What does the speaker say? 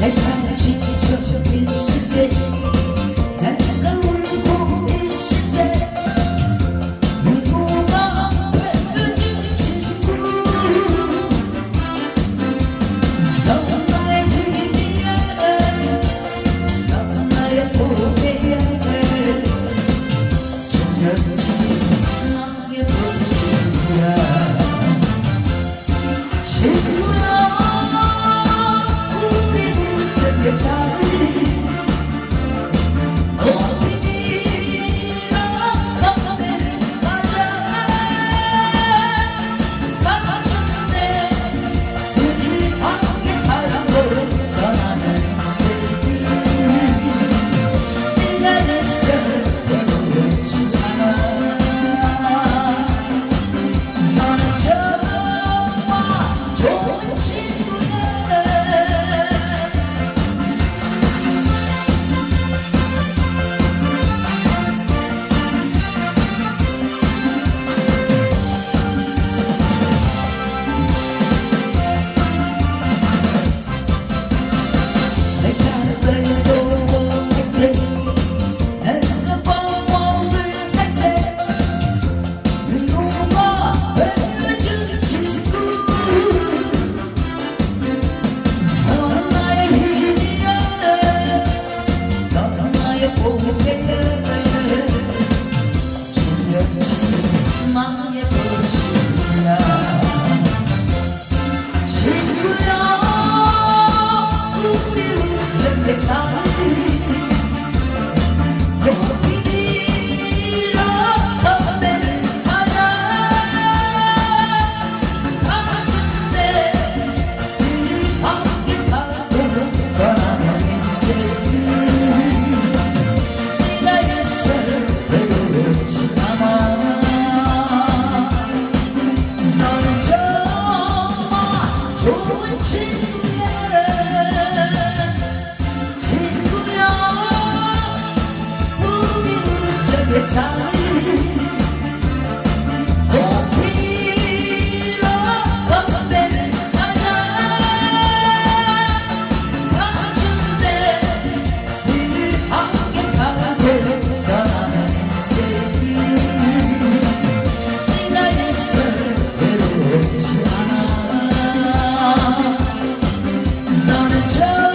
来看那清清澈澈的世界。Thank you. 친구야 우리 우리 저게 잘 너는 저